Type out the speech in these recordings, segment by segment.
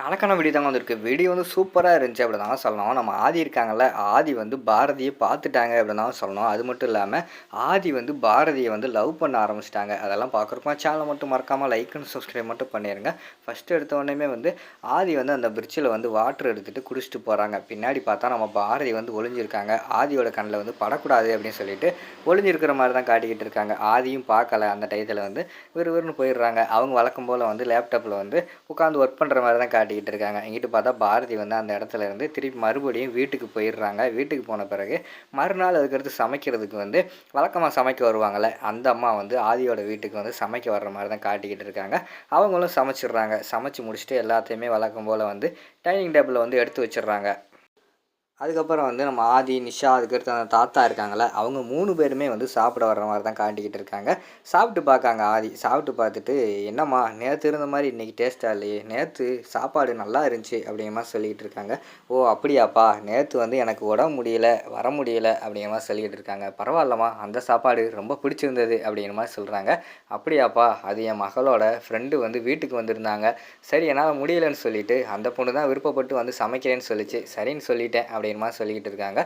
நாளைக்கான வீடியோ தாங்க வந்திருக்கு. வீடியோ வந்து சூப்பராக இருந்துச்சு அப்படி தான் சொல்லணும். நம்ம ஆதி இருக்காங்கல்ல ஆதி வந்து பாரதியை பார்த்துட்டாங்க அப்படி தான் சொல்லணும். அது மட்டும் இல்லாமல் ஆதி வந்து பாரதியை வந்து லவ் பண்ண ஆரம்பிச்சிட்டாங்க. அதெல்லாம் பார்க்குறப்போ சேனலை மட்டும் மறக்காமல் லைக் அண்ட் சப்ஸ்கிரைப் மட்டும் பண்ணிடுங்க ஃபஸ்ட்டு எடுத்த உடனே வந்து ஆதி வந்து அந்த பிரிட்ஜில் வந்து வாட்டர் எடுத்துகிட்டு குடிச்சிட்டு போகிறாங்க பின்னாடி பார்த்தா நம்ம பாரதி வந்து ஒளிஞ்சிருக்காங்க. ஆதியோட கண்ணில் வந்து படக்கூடாது அப்படின்னு சொல்லிட்டு ஒளிஞ்சிருக்கிற மாதிரி தான் காட்டிக்கிட்டு இருக்காங்க. ஆதியும் பார்க்கல. அந்த டயத்தில் வந்து விறுவிறுன்னு போயிடுறாங்க. அவங்க வழக்கம் போல் வந்து லேப்டாப்பில் வந்து உட்காந்து ஒர்க் பண்ணுற மாதிரி தான் காட்டிக்கிட்டு இருக்காங்க. இங்கிட்டு பார்த்தா பாரதி வந்து அந்த இடத்துல இருந்து திருப்பி மறுபடியும் வீட்டுக்கு போயிடுறாங்க. வீட்டுக்கு போன பிறகு மறுநாள் அதுக்கடுத்து சமைக்கிறதுக்கு வந்து வழக்கமாக சமைக்க வருவாங்கள்ல அந்த அம்மா வந்து ஆதியோட வீட்டுக்கு வந்து சமைக்க வர்ற மாதிரி தான் காட்டிக்கிட்டு இருக்காங்க. அவங்களும் சமைச்சிடுறாங்க. சமைச்சு முடிச்சுட்டு எல்லாத்தையுமே வழக்கம் போல் வந்து டைனிங் டேபிளில் வந்து எடுத்து வச்சிடுறாங்க. அதுக்கப்புறம் வந்து நம்ம ஆதி நிஷா அதுக்கடுத்து அந்த தாத்தா இருக்காங்களே அவங்க மூணு பேருமே வந்து சாப்பிட வர்ற மாதிரி தான் காட்டிக்கிட்டு இருக்காங்க. சாப்பிட்டு பார்க்காங்க ஆதி. சாப்பிட்டு பார்த்துட்டு என்னம்மா நேற்று இருந்த மாதிரி இன்றைக்கி டேஸ்ட்டாக இல்லையே. நேற்று சாப்பாடு நல்லா இருந்துச்சு அப்படிங்கிற மாதிரி சொல்லிக்கிட்டு இருக்காங்க. ஓ அப்படியாப்பா. நேற்று வந்து எனக்கு உடம்பு முடியல வர முடியல அப்படிங்கிற மாதிரி சொல்லிக்கிட்டு இருக்காங்க. பரவாயில்லம்மா. அந்த சாப்பாடு ரொம்ப பிடிச்சிருந்தது அப்படிங்கிற மாதிரி சொல்கிறாங்க அப்படியாப்பா. அது என் மகளோட ஃப்ரெண்டு வந்து வீட்டுக்கு வந்திருந்தாங்க. சரி என்னால் முடியலன்னு சொல்லிட்டு அந்த பொண்ணு தான் விருப்பப்பட்டு வந்து சமைக்கிறேன்னு சொல்லிச்சு. சரின்னு சொல்லிட்டேன் அப்படி அப்படின்மா சொல்லிக்கிட்டு இருக்காங்க.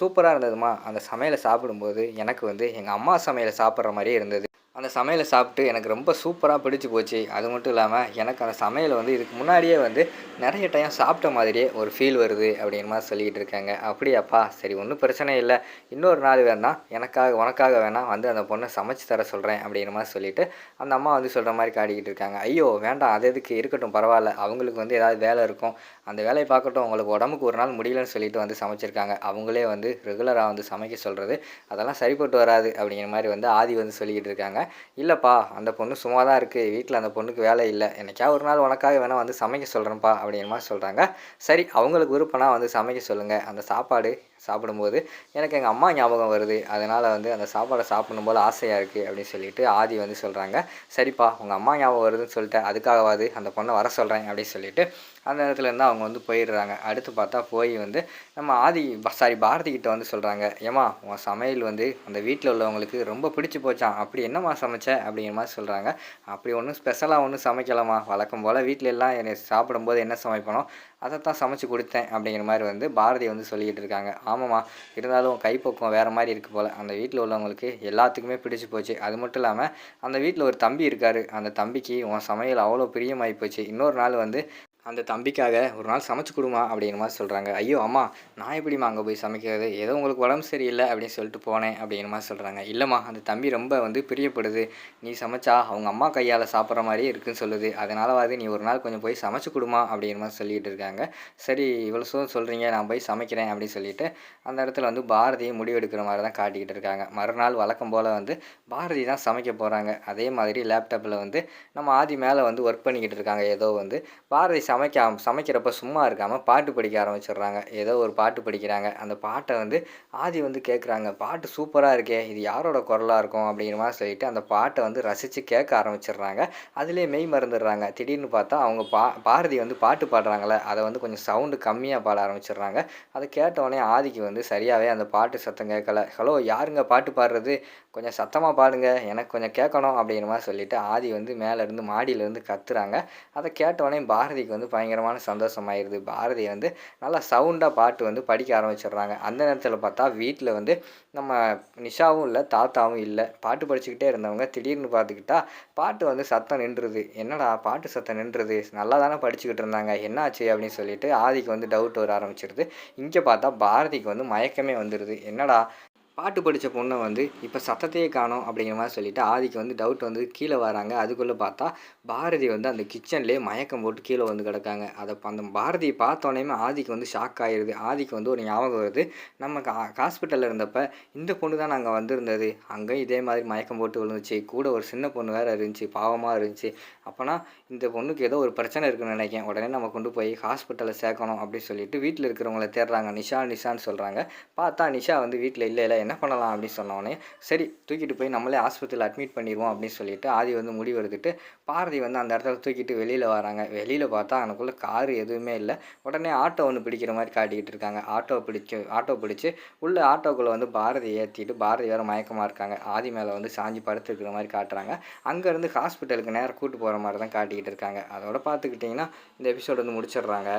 சூப்பராக இருந்ததுமா. அந்த சமையலை சாப்பிடும்போது எனக்கு வந்து எங்கள் அம்மா சமையலை சாப்பிட்ற மாதிரியே இருந்தது. அந்த சமையலை சாப்பிட்டு எனக்கு ரொம்ப சூப்பராக பிடிச்சி போச்சு. அது மட்டும் இல்லாமல் எனக்கு அந்த சமையல் வந்து இதுக்கு முன்னாடியே வந்து நிறைய டைம் சாப்பிட்ட மாதிரியே ஒரு ஃபீல் வருது அப்படிங்கிற மாதிரி சொல்லிக்கிட்டு இருக்காங்க. அப்படியாப்பா சரி ஒன்றும் பிரச்சனை இல்லை. இன்னொரு நாள் வேணா எனக்காக உனக்காக வேணால் வந்து அந்த பொண்ணை சமைச்சு தர சொல்கிறேன் அப்படிங்கிற மாதிரி சொல்லிவிட்டு அந்த அம்மா வந்து சொல்கிற மாதிரி காட்டிக்கிட்டு இருக்காங்க. ஐயோ வேண்டாம் அது எதுக்கு? இருக்கட்டும் பரவாயில்ல. அவங்களுக்கு வந்து ஏதாவது வேலை இருக்கும். அந்த வேலையை பார்க்கட்டும் உங்களுக்கு உடம்புக்கு ஒரு நாள் முடியலன்னு சொல்லிட்டு வந்து சமைச்சிருக்காங்க. அவங்களே வந்து ரெகுலராக வந்து சமைக்க சொல்கிறது அதெல்லாம் சரிப்பட்டு வராது அப்படிங்கிற மாதிரி வந்து ஆதி வந்து சொல்லிக்கிட்டு இருக்காங்க. இல்லைப்பா அந்த பொண்ணு சும்மா தான் இருக்குது வீட்டில் அந்த பொண்ணுக்கு வேலை இல்லை. என்னைக்கா ஒரு நாள் உனக்காக வேணால் வந்து சமைக்க சொல்கிறேன்ப்பா அப்படிங்கிற மாதிரி சொல்கிறாங்க சரி அவங்களுக்கு விருப்பம்னா வந்து சமைக்க சொல்லுங்கள் அந்த சாப்பாடு சாப்பிடும்போது எனக்கு எங்கள் அம்மா ஞாபகம் வருது. அதனால் வந்து அந்த சாப்பாடை சாப்பிடணும் போல் ஆசையாக இருக்குது அப்படின்னு சொல்லிட்டு ஆதி வந்து சொல்கிறாங்க சரிப்பா உங்கள் அம்மா ஞாபகம் வருதுன்னு சொல்லிட்டு அதுக்காகவாது அந்த பொண்ணை வர சொல்கிறேன் அப்படின்னு சொல்லிட்டு அந்த இடத்துல இருந்து அவங்க வந்து போயிடுறாங்க. அடுத்து பார்த்தா போய் வந்து நம்ம ஆதி சாரி பாரதி கிட்ட வந்து சொல்கிறாங்க ஏமா உன் சமையல் வந்து அந்த வீட்டில் உள்ளவங்களுக்கு ரொம்ப பிடிச்சி போச்சான் அப்படி என்னம்மா சமைச்ச? அப்படிங்கிற மாதிரி சொல்கிறாங்க அப்படி ஒன்றும் ஸ்பெஷலாக ஒன்றும் சமைக்கலாமா வழக்கம் போல் வீட்டில எல்லாம் என்னை சாப்பிடும்போது என்ன சமைப்பனோ அதை தான் சமைச்சு கொடுத்தேன் அப்படிங்கிற மாதிரி வந்து பாரதி வந்து சொல்லிக்கிட்டு இருக்காங்க. ஆமாம்மா. இருந்தாலும் கைப்பக்குவம் வேறு மாதிரி இருக்குது போல். அந்த வீட்டில் உள்ளவங்களுக்கு எல்லாத்துக்குமே பிடிச்சி போச்சு. அது மட்டும் இல்லாமல் அந்த வீட்டில் ஒரு தம்பி இருக்கார். அந்த தம்பிக்கு உன் சமையல் அவ்வளோ பிரியமாகி போச்சு. இன்னொரு நாள் வந்து அந்த தம்பிக்காக ஒரு நாள் சமைச்சு கொடுமா அப்படிங்கிற மாதிரி சொல்கிறாங்க ஐயோ அம்மா நான் எப்படிம்மா அங்கே போய் சமைக்கிறது? ஏதோ உங்களுக்கு உடம்பு சரியில்லை அப்படின்னு சொல்லிட்டு போனேன் அப்படிங்கிற மாதிரி சொல்கிறாங்க இல்லைம்மா அந்த தம்பி ரொம்ப வந்து பிரியப்படுது. நீ சமைச்சா அவங்க அம்மா கையால் சாப்பிட்ற மாதிரியே இருக்குன்னு சொல்லுது. அதனாலவாது நீ ஒரு நாள் கொஞ்சம் போய் சமைச்சு கொடுமா அப்படிங்கிற மாதிரி சொல்லிட்டு இருக்காங்க. சரி இவ்வளோ சோ சொல்கிறீங்க நான் போய் சமைக்கிறேன் அப்படின்னு சொல்லிட்டு அந்த இடத்துல வந்து பாரதியை முடிவெடுக்கிற மாதிரி தான் காட்டிக்கிட்டு இருக்காங்க. மறுநாள் வழக்கம் போல் வந்து பாரதி தான் சமைக்க போகிறாங்க அதே மாதிரி லேப்டாப்பில் வந்து நம்ம ஆதி மேலே வந்து ஒர்க் பண்ணிக்கிட்டு இருக்காங்க. ஏதோ வந்து பாரதி சமைக்க சமைக்கிறப்ப சும்மா இருக்காமல் பாட்டு படிக்க ஆரம்பிச்சிடுறாங்க. ஏதோ ஒரு பாட்டு படிக்கிறாங்க. அந்த பாட்டை வந்து ஆதி வந்து கேட்குறாங்க. பாட்டு சூப்பராக இருக்கே இது யாரோட குரலாக இருக்கும் அப்படிங்கிற மாதிரி சொல்லிட்டு அந்த பாட்டை வந்து ரசித்து கேட்க ஆரம்பிச்சிடுறாங்க. அதுலேயே மெய் மறந்துடுறாங்க. திடீர்னு பார்த்தா அவங்க பா பாரதி வந்து பாட்டு பாடுறாங்களே அதை வந்து கொஞ்சம் சவுண்டு கம்மியாக பாட ஆரம்பிச்சிடுறாங்க. அதை கேட்டவுடனே ஆதிக்கு வந்து சரியாகவே அந்த பாட்டு சத்தம் கேட்கல. ஹலோ யாருங்க பாட்டு பாடுறது? கொஞ்சம் சத்தமாக பாடுங்க எனக்கு கொஞ்சம் கேட்கணும் அப்படிங்கிற மாதிரி சொல்லிவிட்டு ஆதி வந்து மேலேருந்து மாடியிலேருந்து கத்துறாங்க. அதை கேட்டவுடனே பாரதிக்கு வந்து பயங்கரமான சந்தோஷமாயிருது. பாரதி வந்து நல்லா சவுண்டாக பாட்டு வந்து படிக்க ஆரம்பிச்சிடுறாங்க. அந்த நேரத்தில் பார்த்தா வீட்டில் வந்து நம்ம நிஷாவும் இல்லை தாத்தாவும் இல்லை. பாட்டு படிச்சுக்கிட்டே இருந்தவங்க திடீர்னு பார்த்துக்கிட்டா பாட்டு வந்து சத்தம் நின்றுது. என்னடா பாட்டு சத்தம் நின்றுது? நல்லா தானே படிச்சுக்கிட்டு இருந்தாங்க. என்னாச்சு அப்படின்னு சொல்லிட்டு ஆதிக்கு வந்து டவுட் வர ஆரம்பிச்சிடுது இங்கே பார்த்தா பாரதிக்கு வந்து மயக்கமே வந்துடுது என்னடா பாட்டு படித்த பொண்ணை வந்து இப்போ சத்தத்தையே காணோம் அப்படிங்கிற மாதிரி சொல்லிவிட்டு ஆதிக்கு வந்து டவுட் வந்து கீழே வராங்க. அதுக்குள்ளே பார்த்தா பாரதி வந்து அந்த கிச்சன்லேயே மயக்கம் போட்டு கீழே வந்து கிடக்காங்க. அதை அந்த பாரதியை பார்த்தோன்னே ஆதிக்கு வந்து ஷாக் ஆயிடுது ஆதிக்கு வந்து ஒரு ஞாபகம் வருது. நம்ம கா ஹாஸ்பிட்டலில் இருந்தப்ப இந்த பொண்ணு தான் நாங்கள் வந்திருந்தது. அங்கேயும் இதே மாதிரி மயக்கம் போட்டு விழுந்துச்சு. கூட ஒரு சின்ன பொண்ணு வேறு இருந்துச்சு. பாவமாக இருந்துச்சு. அப்போனா இந்த பொண்ணுக்கு ஏதோ ஒரு பிரச்சனை இருக்குன்னு நினைக்கிறேன். உடனே நம்ம கொண்டு போய் ஹாஸ்பிட்டலில் சேர்க்கணும் அப்படின்னு சொல்லிட்டு வீட்டில் இருக்கிறவங்கள தேடுறாங்க. நிஷா நிஷான்னு சொல்கிறாங்க பார்த்தா நிஷா வந்து வீட்டில் இல்லை இல்லை என்ன பண்ணலாம் அப்படின்னு சொன்னோடனே சரி தூக்கிட்டு போய் நம்மளே ஆஸ்பத்திரியில் அட்மிட் பண்ணிடுவோம் அப்படின்னு சொல்லிட்டு ஆதி வந்து முடிவு எடுத்துட்டு பாரதி வந்து அந்த இடத்துல தூக்கிட்டு வெளியில் வராங்க. வெளியில் பார்த்தா அங்கக்குள்ளே காரு எதுவுமே இல்லை. உடனே ஆட்டோ ஒன்று பிடிக்கிற மாதிரி காட்டிக்கிட்டு இருக்காங்க. ஆட்டோ பிடிச்சி ஆட்டோ பிடிச்சி உள்ளே ஆட்டோக்குள்ளே வந்து பாரதி ஏற்றிட்டு பாரதி வேறு மயக்கமாக இருக்காங்க. ஆதி மேலே வந்து சாஞ்சி படுத்துருக்கிற மாதிரி காட்டுறாங்க. அங்கேருந்து ஹாஸ்பிட்டலுக்கு நேரம் கூட்டு போகிற மாதிரி தான் காட்டிக்கிட்டு இருக்காங்க. அதோட பார்த்துக்கிட்டிங்கன்னா இந்த எபிசோடு வந்து முடிச்சிடுறாங்க.